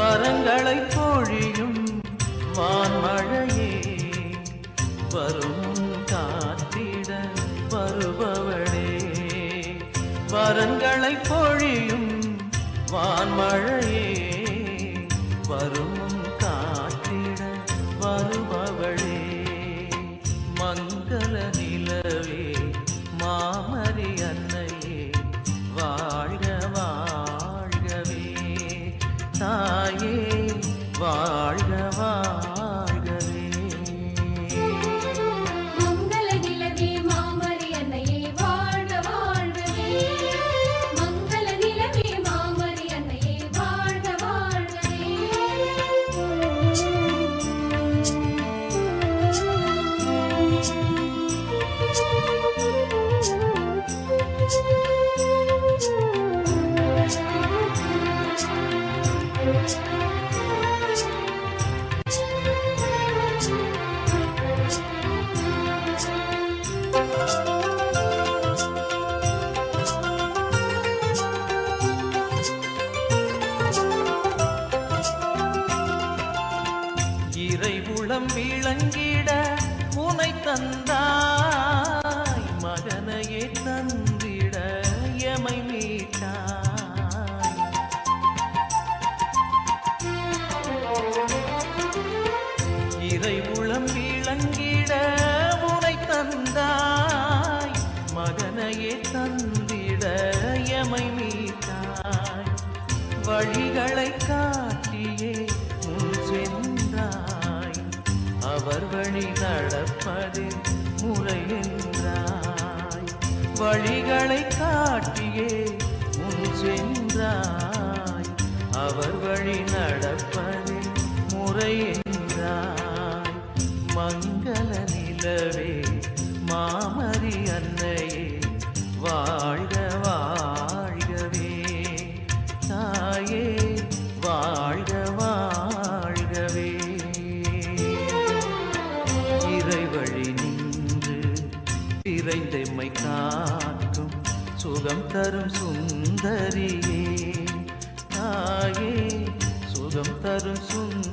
வரங்களை பொழியும் வான்மழையே வரும் காத்திட வருபவளே. வரங்களை பொழியும் வான்மழையே தாயே வாழ்க இறைவுளம் விளங்கிட உனை தந்தான் தந்திட எமை மீட்டாய். வழிகளை காட்டியே முன் சென்றாய். அவர் வழி நடப்பது முறை என்றாய் வழிகளை காட்டியே முன் சென்றாய். அவர் வழி நடப்பது முறை நிறைந்தெம்மை காக்கும் சுகம் தரும் சுந்தரியே தாயே சுகம் தரும் சுந்தரி